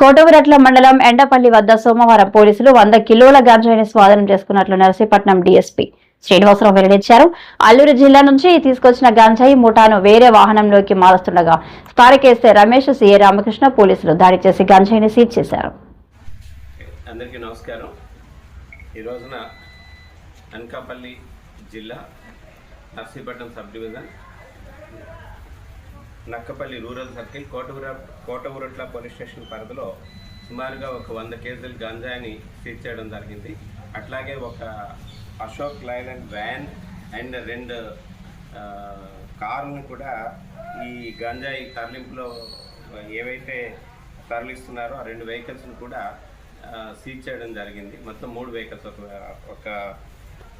కోటగురట్ల మండలం ఎండపల్లి వద్ద సోమవారం పోలీసులు వంద కిలోల గంజాయిని స్వాధీనం చేసుకున్నట్లు నర్సీపట్నం డీఎస్పీ శ్రీనివాసరావు వెల్లడించారు. అల్లూరు జిల్లా నుంచి తీసుకొచ్చిన గంజాయి ముఠాను వేరే వాహనంలోకి మారుస్తుండగా స్థానిక ఎస్ఐ రమేష్ సిఏ రామకృష్ణ పోలీసులు దాడి చేసి గంజాయిని సీజ్ చేశారు. అందరికీ నమస్కారం. ఈ రోజున అనకాపల్లి జిల్లా Narsipatnam sub division Nakkapalli rural circle కోటగుర Kotaguratla police station పరిధిలో సుమారుగా ఒక వంద కేజీలు గంజాయిని సీజ్ చేయడం జరిగింది. అట్లాగే ఒక అశోక్ లైలాండ్ వ్యాన్ అండ్ రెండు ఆ, కూడా ఈ గంజాయి తరలింపులో ఏవైతే తరలిస్తున్నారో ఆ రెండు వెహికల్స్ని కూడా సీజ్ చేయడం జరిగింది. మొత్తం మూడు వెహికల్స్ ఒక ఒక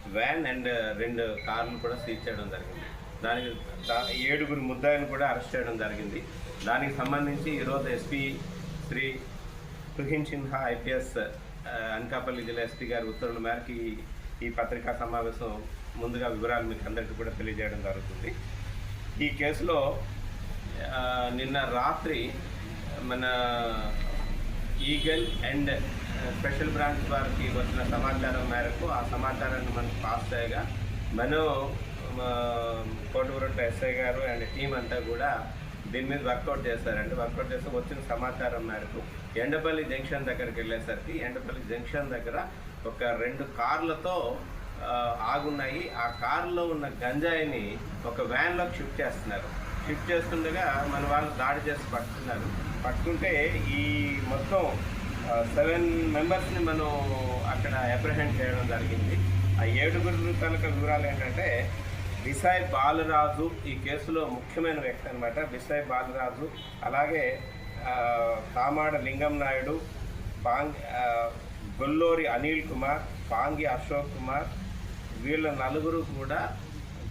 వ్యాన్ అండ్ రెండు కార్లు కూడా సీజ్ చేయడం జరిగింది. దానికి దా- ఏడుగురు ముద్దాయిని కూడా అరెస్ట్ చేయడం జరిగింది. దానికి సంబంధించి ఈరోజు ఎస్పీ శ్రీ తుహిన్ సిన్హా ఐపీఎస్ అనకాపల్లి జిల్లా ఎస్పీ గారి ఉత్తర్వుల మేరకు ఈ- పత్రికా సమావేశం ముందుగా వివరాలు మీకు అందరికీ కూడా తెలియజేయడం జరుగుతుంది. ఈ కేసులో నిన్న రాత్రి మన ఈగల్ అండ్ స్పెషల్ బ్రాంచ్ వారికి వచ్చిన సమాచారం మేరకు ఆ సమాచారాన్ని మనకు పాస్ చేయగా మనం కోటూరంట ఎస్ఐ గారు అండ్ టీం అంతా కూడా దీని మీద వర్కౌట్ చేస్తారండి. వర్కౌట్ చేస్తే వచ్చిన సమాచారం మేరకు ఎండపల్లి జంక్షన్ దగ్గరికి వెళ్ళేసరికి ఎండపల్లి జంక్షన్ దగ్గర ఒక రెండు కార్లతో ఆగున్నాయి. ఆ కార్లో ఉన్న గంజాయిని ఒక వ్యాన్లోకి షిఫ్ట్ చేస్తున్నారు. షిఫ్ట్ చేస్తుండగా మన వాళ్ళు దాడి చేసి పట్టుకున్నారు. పట్టుకుంటే ఈ మొత్తం సెవెన్ మెంబర్స్ని మనం అక్కడ అప్రహెండ్ చేయడం జరిగింది. ఆ ఏడుగురు కనుక వివరాలు ఏంటంటే బిసాయ్ బాలరాజు ఈ కేసులో ముఖ్యమైన వ్యక్తి అనమాట బిసాయ్ బాలరాజు అలాగే ఆ, తామాడ లింగం నాయుడు పాంగ్ గొల్లూరి అనిల్ కుమార్ పాంగి అశోక్ కుమార్ వీళ్ళ నలుగురు కూడా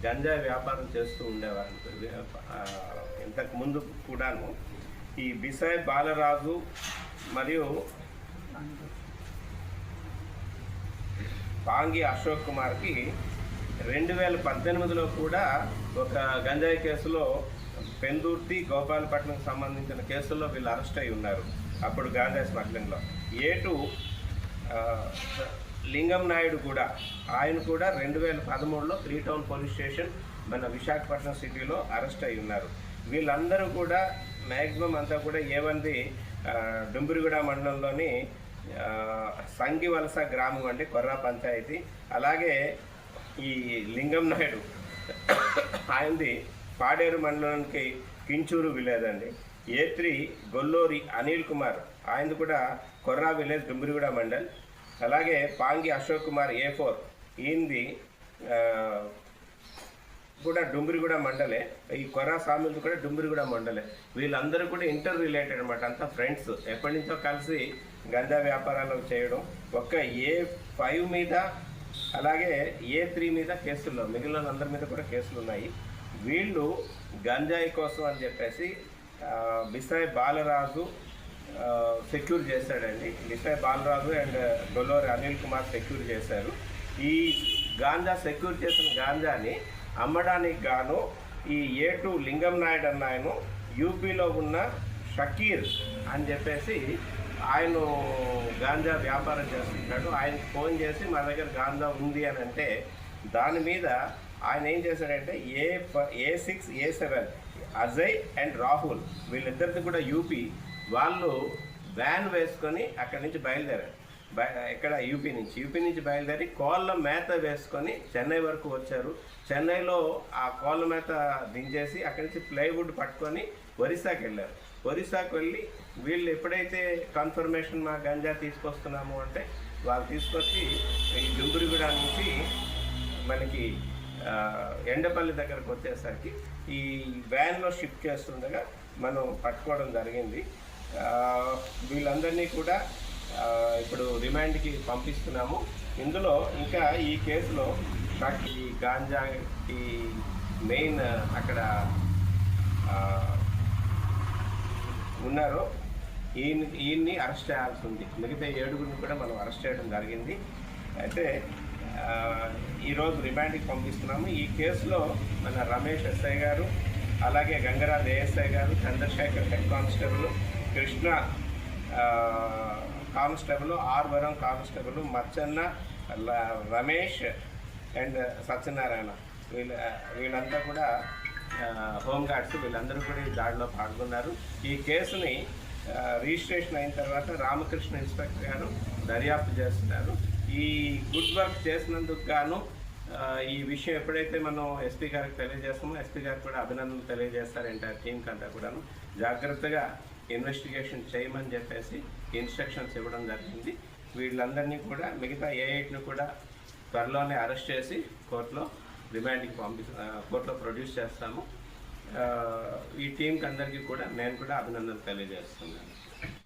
గంజా వ్యాపారం చేస్తూ ఉండేవారు. ఇంతకు ముందు కూడాను. ఈ బిసాయ్ బాలరాజు మరియు పాంగి అశోక్ కుమార్కి రెండు వేల పద్దెనిమిదిలో కూడా ఒక గంజాయి కేసులో పెందుర్తి గోపాలపట్నంకి సంబంధించిన కేసుల్లో వీళ్ళు అరెస్ట్ అయి ఉన్నారు అప్పుడు గాంజాయి స్మగ్లింగ్లో. ఏటు లింగం నాయుడు కూడా ఆయన కూడా రెండు వేల పదమూడులో త్రీ టౌన్ పోలీస్ స్టేషన్ మన విశాఖపట్నం సిటీలో అరెస్ట్ అయి ఉన్నారు. వీళ్ళందరూ కూడా మ్యాక్సిమం అంతా కూడా ఏమంది డుంబురిగూడ మండలంలోని ఆ, సంగివలస గ్రామం అండి కొర్రా పంచాయతీ. అలాగే ఈ లింగం నాయుడు ఆయనది పాడేరు మండలానికి కించూరు విలేజ్ అండి ఏ త్రీ గొల్లూరి అనిల్ కుమార్. ఆయనది కూడా కొర్రా విలేజ్ డుమ్మిరిగూడ మండల్. అలాగే పాంగి అశోక్ కుమార్ ఏ ఫోర్. ఈయనది కూడా డుమ్మిరిగూడ మండలే. ఈ కొర్రా స్వామిది కూడా డుంబిరిగూడ మండలే. వీళ్ళందరూ కూడా ఇంటర్ రిలేటెడ్ అనమాట అంతా ఫ్రెండ్స్. ఎప్పటి నుంచో కలిసి గంజా వ్యాపారాలు చేయడం. ఒక్క ఏ ఫైవ్ మీద అలాగే ఏ త్రీ మీద కేసుల్లో మిగిలిన అందరి మీద కూడా కేసులు ఉన్నాయి వీళ్ళు గంజాయి కోసం అని చెప్పేసి ఆ, బిసాయ్ బాలరాజు సెక్యూర్ చేశాడండి. బిసాయ్ బాలరాజు అండ్ డొలోరి అనిల్ కుమార్ సెక్యూర్ చేశారు. ఈ గాంజా సెక్యూర్ చేసిన గాంజాని అమ్మడానికి గాను ఈ ఏటు లింగం నాయుడు అన్నాయను యూపీలో ఉన్న షకీర్ అని చెప్పేసి ఆయన గాంజా వ్యాపారం చేస్తుంటాడు. ఆయనకి ఫోన్ చేసి మా దగ్గర గాంజా ఉంది అని అంటే దాని మీద ఆయన ఏం చేశాడంటే A A six A seven Ajay and Rahul వీళ్ళిద్దరిది కూడా యూపీ. వాళ్ళు వ్యాన్ వేసుకొని అక్కడి నుంచి బయలుదేరారు. ఎక్కడ యూపీ నుంచి. యూపీ నుంచి బయలుదేరి కోళ్ళ మేత వేసుకొని చెన్నై వరకు వచ్చారు. చెన్నైలో ఆ కోళ్ళ మేత దించేసి అక్కడి నుంచి ప్లైవుడ్ పట్టుకొని ఒరిస్సాకి వెళ్ళారు. ఒరిస్సాకి వెళ్ళి వీళ్ళు ఎప్పుడైతే కన్ఫర్మేషన్ మా గంజా తీసుకొస్తున్నాము అంటే వాళ్ళు తీసుకొచ్చి ఈ డుంబురిగూడ నుంచి మనకి ఎండపల్లి దగ్గరకు వచ్చేసరికి ఈ వ్యాన్లో షిఫ్ట్ చేస్తుండగా మనం పట్టుకోవడం జరిగింది. వీళ్ళందరినీ కూడా ఇప్పుడు రిమాండ్కి పంపిస్తున్నాము. ఇందులో ఇంకా ఈ కేసులో ఈ గాంజా ఈ మెయిన్ అక్కడ ఉన్నారు. ఈయన ఈయన్ని అరెస్ట్ చేయాల్సి ఉంది. మిగతా ఏడుగురిని కూడా మనం అరెస్ట్ చేయడం జరిగింది. అయితే ఈరోజు రిమాండ్కి పంపిస్తున్నాము. ఈ కేసులో మన రమేష్ ఎస్ఐ గారు అలాగే గంగరాజ్ ఏఎస్ఐ గారు Chandrashekar head constable Krishna constable Arvaram constable Machanna ల- రమేష్ అండ్ సత్యనారాయణ. వీళ్ళ వీళ్ళంతా కూడా హోంగార్డ్స్ వీళ్ళందరూ కూడా ఈ దాడిలో పాల్గొన్నారు. ఈ కేసుని రిజిస్ట్రేషన్ అయిన తర్వాత రామకృష్ణ ఇన్స్పెక్టర్ గారు దర్యాప్తు చేస్తున్నారు. ఈ గుడ్ వర్క్ చేసినందుకు గాను ఈ విషయం ఎప్పుడైతే మనం ఎస్పీ గారికి తెలియజేస్తామో ఎస్పీ గారికి కూడా అభినందనలు తెలియజేస్తారు ఎంటైర్ టీంకి అంతా కూడాను. జాగ్రత్తగా ఇన్వెస్టిగేషన్ చేయమని చెప్పేసి ఇన్స్ట్రక్షన్స్ ఇవ్వడం జరిగింది. వీళ్ళందరినీ కూడా మిగతా ఏఐటిని కూడా త్వరలోనే అరెస్ట్ చేసి కోర్టులో రిమాండ్కి పంపి కోర్టులో ప్రొడ్యూస్ చేస్తాము. ఈ టీంకి అందరికీ కూడా నేను కూడా అభినందనలు తెలియజేస్తున్నాను.